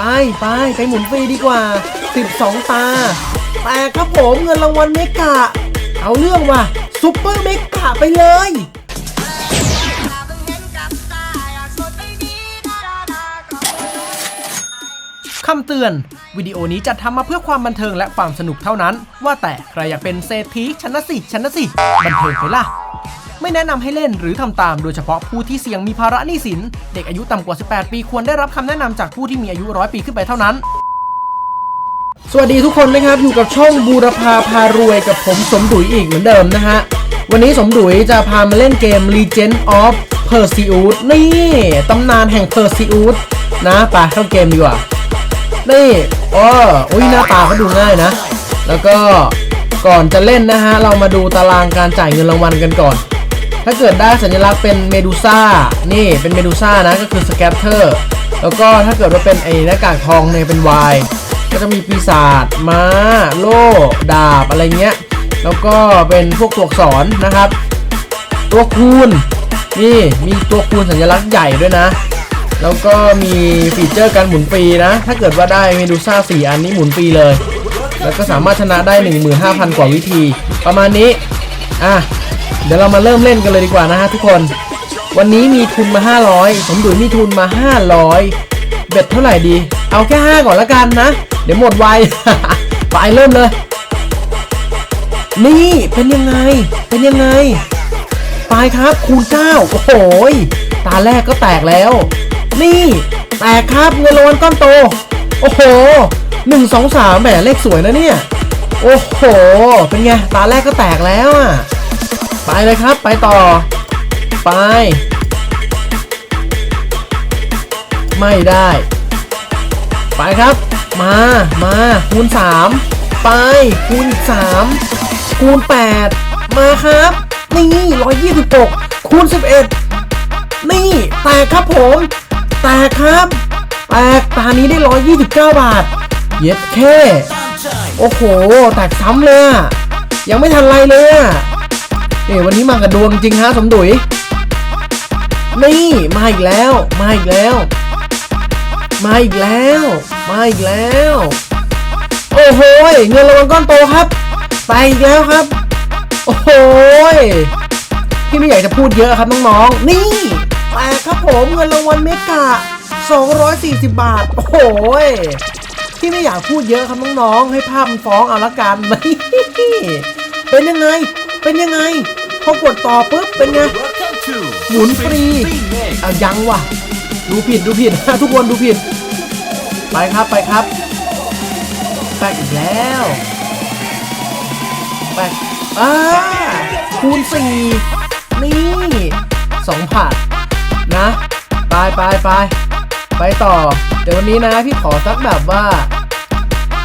ไปไปไปหมุนฟรีดีกว่า 12 ตา แต่ครับผมเงินรางวัลเมกะ เอาเรื่องว่ะซุปเปอร์เมกะไปเลยคำเตือน วิดีโอนี้จัดทำมาเพื่อความบันเทิงและความสนุกเท่านั้น ว่าแต่ใครอยากเป็นเศรษฐีชนะสิชนะสิบันเทิงไปล่ะ ไม่แนะนำให้เล่นหรือทำตามโดยเฉพาะผู้ที่เสี่ยงมีภาระหนี้สิน เด็กอายุต่ำกว่า 18 ปีควรได้รับคำแนะนำจากผู้ที่มีอายุร้อยปีขึ้นไปเท่านั้นสวัสดีทุกคนนะครับอยู่กับช่องบูรพาพารวยกับผมสมดุยอีกเหมือนเดิมนะฮะ วันนี้สมดุยจะพามาเล่นเกม Legend of Perseus นี่ตำนานแห่ง Perseus นะไปเข้าเกมดีกว่า นี่อ๋ออุ้ยหน้าตาเขาดูง่ายนะ แล้วก็ก่อนจะเล่นนะฮะ เรามาดูตารางการจ่ายเงินรางวัลกันก่อน ถ้าเกิดได้สัญลักษณ์เป็นเมดูซ่านี่เป็นเมดูซ่านะก็คือสแกตเตอร์แล้วก็ถ้าเกิดว่าเป็นไอ้หน้ากากทองเนี่ยเป็นวายก็จะมีปีศาจม้า โล่ ดาบอะไรเงี้ย แล้วก็เป็นพวกตัวอักษรนะครับ ตัวคูณนี่มีตัวคูณสัญลักษณ์ใหญ่ด้วยนะ แล้วก็มีฟีเจอร์การหมุนฟรีนะ ถ้าเกิดว่าได้เมดูซ่า4อันนี้หมุนฟรีเลย แล้วก็สามารถชนะได้ 15,000 กว่าวิธี ประมาณนี้ อะ เดี๋ยวเรามาเริ่มเล่นกันเลยดีกว่านะฮะทุกคน วันนี้มีทุนมา 500สมดุลมีทุนมา 500 เบ็ดเท่าไหร่ดี เอาแค่ 5 ก่อนละกันนะ เดี๋ยวหมดไว ไปเริ่มเลย นี่เป็นยังไง เป็นยังไง ไปครับคูณ9โอ้โหตาแรกก็แตกแล้ว นี่ แตกครับเงินรางวัลก้อนโต โอ้โหหนึ่งสองสามแหมเลขสวยนะเนี่ย โอ้โห เป็นไง ตาแรกก็แตกแล้วอะ ไปเลยครับ ไปต่อ ไป ไม่ได้ ไปครับ มา มาคูณ 3 ไปคูณ3คูณ 8 มาครับ นี่126คูณ 11 นี่ แตกครับผม แตกครับ แตกตานี้ได้ 129 บาท เย็ดแค่ โอ้โห แตกซ้ำเลยยังไม่ทันไรเลยอะ เอ้วันนี้มากับดวงจริงฮะสมดุยนี่มาอีกแล้วมาอีกแล้ว มาอีกแล้วมาอีกแล้ว โอ้โหยเงินรางวัลก้อนโตครับ ไปอีกแล้วครับ โอ้โหยพี่ไม่อยากจะพูดเยอะครับน้องๆนี่แตกครับผมเงินรางวัลเมกะ240 บาท โอ้โหยพี่ไม่อยากพูดเยอะครับน้องๆ ให้ภาพมันฟ้องเอาละกันนี่เป็นยังไง เป็นยังไง พอกดต่อปุ๊บเป็นไงหมุนฟรีเอายังวะดูผิดดูผิด ทุกคนดูผิด ไปครับไปครับแปกอีกแล้วแปกอ่าคูณสี่นี่สองผัดนะไปไปไปไปต่อ เดี๋ยววันนี้นะพี่ขอสักแบบว่า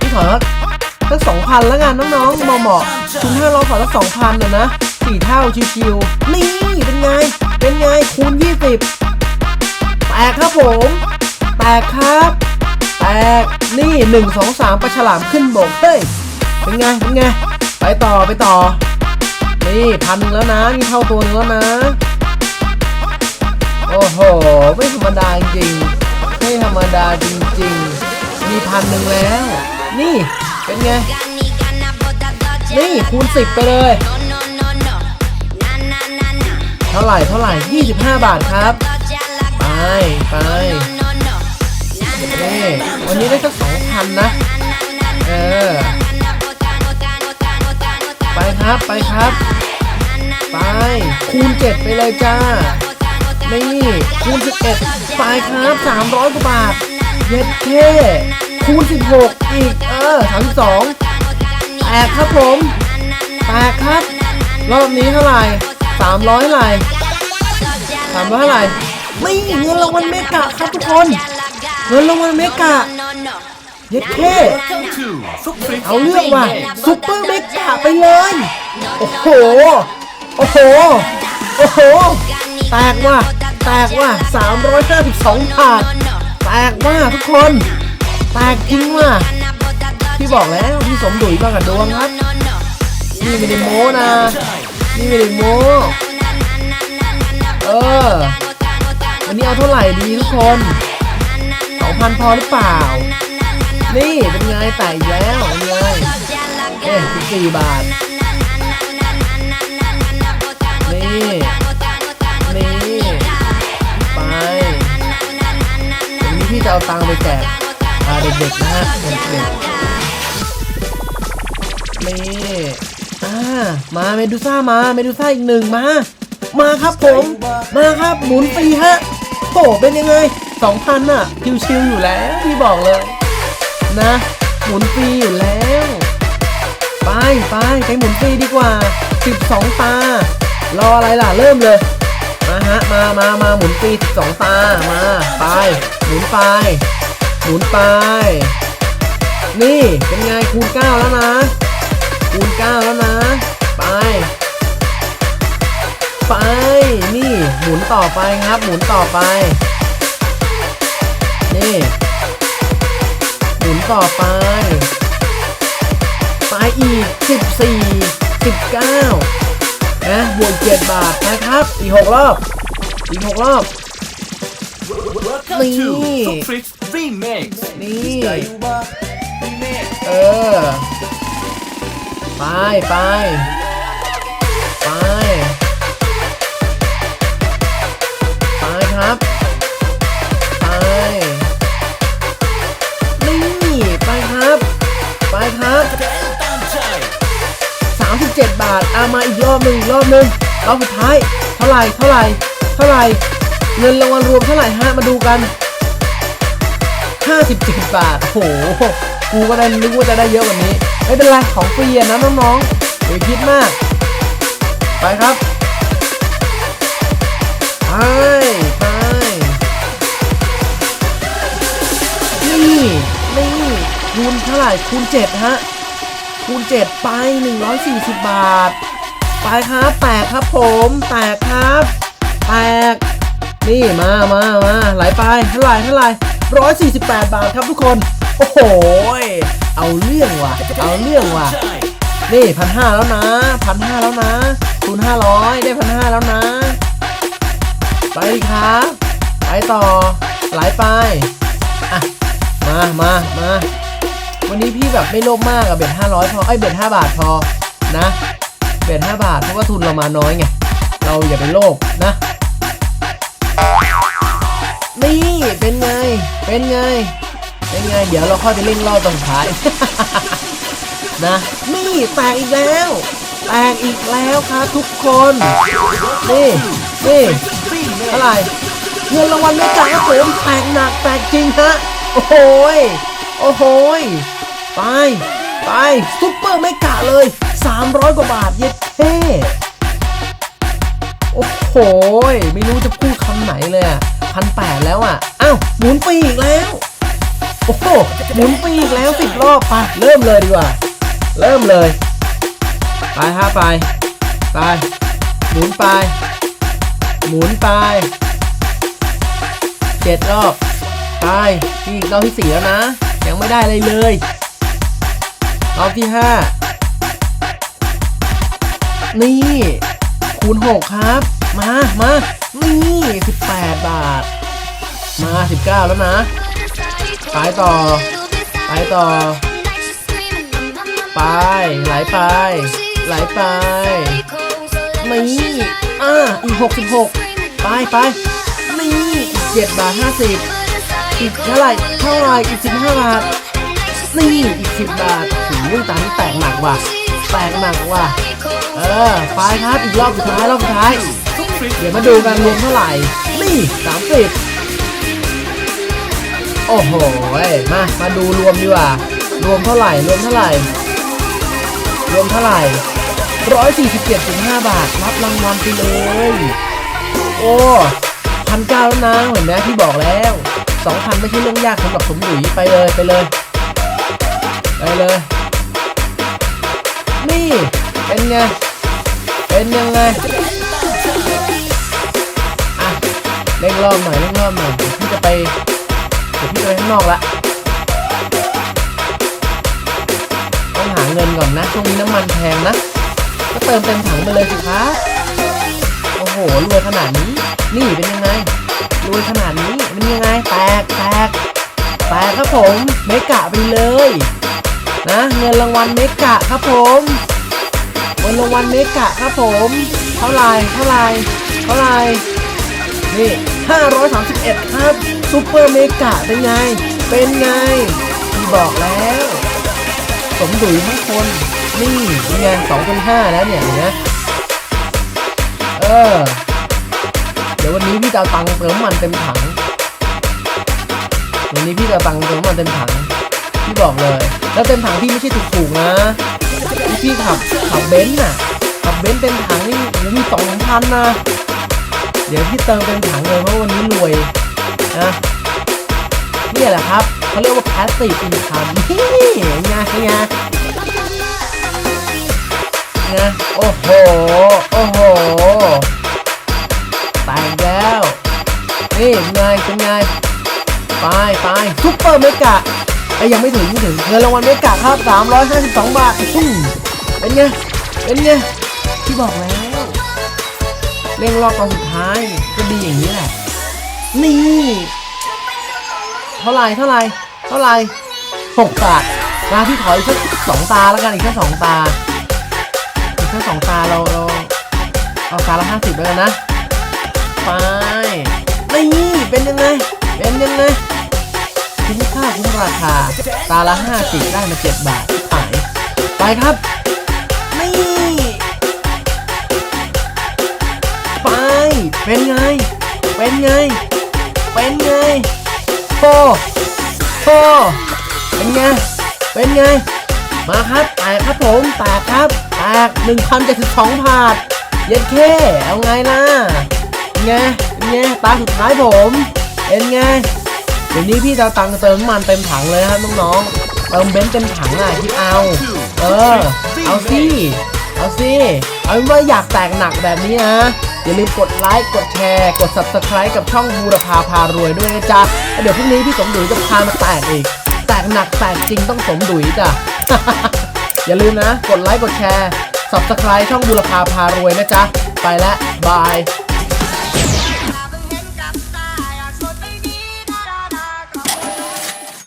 พี่ขอสักสักสองพันแล้วกันน้องๆเหมาะๆคุณห้าร้อยขอสักสองพันเลยนะ สี่เท่าชิวๆนี่เป็นไง เป็นไงคูณยี่สิบแตกครับผม แตกครับ แตกนี่หนึ่งสองสามปลาฉลามขึ้นบกเฮ้ยเป็นไง เป็นไง ไปต่อไปต่อ นี่พันแล้วนะนี่เท่าตัวนึงแล้วนะ โอ้โห ไม่ธรรมดาจริงไม่ธรรมดาจริงๆ มีพันหนึ่งแล้ว นี่เป็นไง นี่คูณสิบไปเลย ท่าไหร่เท่าไหร่ 25 บาทครับ ไปไปนี่วันนี้ได้สักสองพันนะ เออ ไปครับไปครับ ไป คูณ 7 ไปเลยจ้า นี่คูณ 11 ไปครับ 300 กว่าบาท เย็ดเท่คูณ 16 อีก เออ 32แตกครับผมแตกครับ รอบนี้เท่าไหร่ 300เท่าไหร่300เท่าไหร่ไม่เงินรางวัลเมกะครับทุกคน เงินรางวัลเมกะเย็ดเท่เอาเรื่องว่ะซุปเปอร์เมกะไปเลย โอ้โห โอ้โห โอ้โห แตกว่ะ แตกว่ะ352บาท แตกว่ะทุกคน แตกจริงว่ะ พี่บอกแล้วพี่สมดุลมากับดวงครับ นี่ไม่ได้โม้นะ นี่ไม่ได้โมเออ วันนี้เอาเท่าไหร่ดีทุกคนต2,000พอหรือเปล่า นี่เป็นไงแตกอีกแล้วเป็นไงเอ๊ะ14บาท นี่ นี่ ไปวันนี้พี่จะเอาตังค์ไปแจกอาเด็กๆนะฮะเด็กๆนี่ อ่า มาเมดูซ่ามาเมดูซ่าอีกหนึ่งมา มาครับผม มาครับหมุนฟรีฮะโหเป็นยังไง2,000อะชิวๆอยู่แล้วพี่บอกเลย นะ หมุนฟรีอยู่แล้ว ไปไปไปหมุนฟรีดีกว่า 12 ตา รออะไรล่ะเริ่มเลย มาฮะมามามาหมุนฟรี12 ตา มาไป หมุนไปหมุนไป นี่เป็นไงคูณ9แล้วนะ คูณ9แล้วนะ ไป ไป นี่หมุนต่อไปครับ หมุนต่อไป นี่ หมุนต่อไป ไปอีก 14 19นะบวก7บาทนะครับ อีก 6 รอบ อีก 6 รอบ Welcome Ni. to Sufrix Remix นี่ Gayuba Remix เออ ไปไปไปไปครับไปนี่ไปครับ ไปครับตามใจ37บาทอามาอีกรอบหนึ่งอีกรอบหนึ่งรอบสุดท้ายเท่าไหร่เท่าไหร่เท่าไหร่เงินรางวัลรวมเท่าไหร่ฮะมาดูกัน 57 บาทโอ้โห กูก็ได้นึกว่าจะได้เยอะกว่านี้ ไม่เป็นไรของฟรีนะน้องๆอย่าคิดมาก ไปครับไปไปนี่นี่คูณเท่าไหร่คูณ7ฮะคูณ7ไป140บบาท ไปครับแตกครับผมแตกครับแตกนี่มามามาไหลไปเท่าไหร่เท่าไหร่148บาทครับทุกคน โอ้โหยเอาเรื่องว่ะ เอาเรื่องว่ะ นี่พันห้าแล้วนะพันห้าแล้วนะคูณห้าร้อยได้พันห้าแล้วนะ ไปครับไปต่อ ไหลไป อะ มามามาวันนี้พี่แบบไม่โลภมากอะเบ็ดห้าร้อยพอไอ้เบ็ดห้าบาทพอนะ เบ็ดห้าบาทเพราะว่าทุนเรามาน้อยไง เราอย่าไปโลภนะ นี่ เป็นไง เป็นไง เป็นไงเดี๋ยวเราค่อยไปเล่งรอบตรงท้าย นะนี่แตกอีกแล้วแตกอีกแล้วครับทุกคน นี่นี่ Remix เท่าไหร่เงินรางวัลไม่จ่ายครับผมแตกหนักแตกจริงฮะโอ้โหยโอ้โหยไปไปซุปเปอร์ไม่กะเลย 300 กว่าบาทเย็ดเท่โอ้โหยไม่รู้จะพูดคำไหนเลยอะพันแปดแล้วอะอ้าวหมุนปีอีกแล้ว โอ้โหหมุนไปอีกแล้วสิบรอบไปเริ่มเลยดีกว่า เริ่มเลย ไปฮะไป ไป หมุนไป หมุนไปเจ็ดรอบไปนี่รอบที่สี่แล้วนะ ยังไม่ได้เลยเลยรอบที่ห้านี่คูณหกครับ มามานี่สิบแปดบาท มาสิบเก้าแล้วนะ ไปต่อ ไปต่อ ไป ไหลไป ไหลไปนี่อ่าอีกหกสิบหกไปไปนี่เจ็ดบาทห้าสิบอีกเท่าไหร่เท่าไรอีกสิบห้าบาทนี่อีกสิบบาทถึงมือตานี่แตกหนักว่ะแตกหนักว่ะเออไปครับอีกรอบสุดท้ายรอบสุดท้าย เดี๋ยวมาดูกันรวมเท่าไหร่นี่สามสิบ โอ้โหมา มาดูรวมดีกว่า รวมเท่าไหร่ รวมเท่าไหร่ รวมเท่าไหร่ร้อยสี่สิบเจ็ดจุดห้าบาท รับรางวัลไปเลย โอ้พันเก้าแล้วนะ เห็นไหมที่บอกแล้วสองพันไม่ใช่เรื่องยากสำหรับผมหลุยไปเลยไปเลย ไปเลย นี่ เป็นไง เป็นยังไงอะเร่งรอบหน่อยเร่งรอบหน่อยเดี๋ยวพี่จะไป เดี๋ยวพี่จะไปข้างนอกละต้องหาเงินก่อนนะช่วงนี้น้ำมันแพงนะ ก็เติมเต็มถังไปเลยสิครับโอ้โหรวยขนาดนี้ นี่เป็นยังไงรวยขนาดนี้มันยังไงแตกแตกแต่ครับผมเมกะไปเลยนะเงินรางวัลเมกะครับผมเงินรางวัลเมกะครับผม เท่าไรเท่าไรเท่าไรนี่ 531 ครับซูเปอร์เมกะเป็นไง เป็นไงพี่บอกแล้ว สมดุลทั้งคน นี่เป็นไงสองเป็นห้าแล้วเนี่ยเนไหมเออ เดี๋ยววันนี้พี่จะเอาตังค์เติมมันเต็มถัง วันนี้พี่จะเอาตังค์เติมมันเต็มถัง พี่บอกเลย แล้วเต็มถังพี่ไม่ใช่ถูกๆนะที่พี่ขับขับเบนซ์น่ะขับเบนซ์เต็มถังนี่มีสองพันนะ เดี๋ยวพี่เติมเต็มถังเลยเพราะวันนี้รวยนะนี่แหละครับเขาเรียกว่า passive income นี่ไงไงนะโอ้โห โอ้โหตายแล้ว นี่เป็นไงเป็นไง ไปไปซุปเปอร์เมกะไอ้ยังไม่ถึงไม่ถึงเงินรางวัลเมกะครับ352 บาทอืมเป็นไง เป็นไงที่บอกแล้ว เร่งรอบตอนสุดท้าย ก็ดีอย่างนี้แหละ นี่ เท่าไรเท่าไรเท่าไรหกบาทมาพี่ขออีกสักสองตาแล้วกันอีกแค่สองตา อีกแค่สองตาเราเราเอาตาละห้าสิบแล้วกันนะไปนี่เป็นยังไง เป็นยังไงคุ้มค่าคุ้มราคา ตาละห้าสิบได้มาเจ็ดบาทขายไปครับ ไป เป็นไง เป็นไง เป็นไงโฟโฟเป็นไง เป็นไง มาครับ แตกครับผมแตกครับ แตก1,072บาท เย็ดเค่เอาไงล่ะเป็นไงเป็นไงตาสุดท้ายผม เป็นไง เดี๋ยวนี้พี่จะเตังเติมน้ำมันเต็มถังเลยครับน้องๆ เติมเบนซ์เต็มถังอะที่เอา เออ เอาสิเอาสิเอาเป็นว่าอยากแตกหนักแบบนี้นะ อย่าลืมกดไลค์ กดแชร์ กด subscribe กับช่องบูรพาพารวยด้วยนะจ๊ะ เดี๋ยวพรุ่งนี้พี่สมดุยจะพามาแตกอีก แตกหนักแตกจริงต้องสมดุยจ้ะ อย่าลืมนะ กดไลค์ กดแชร์ subscribe ช่องบูรพาพารวยนะจ๊ะ ไปแล้วบาย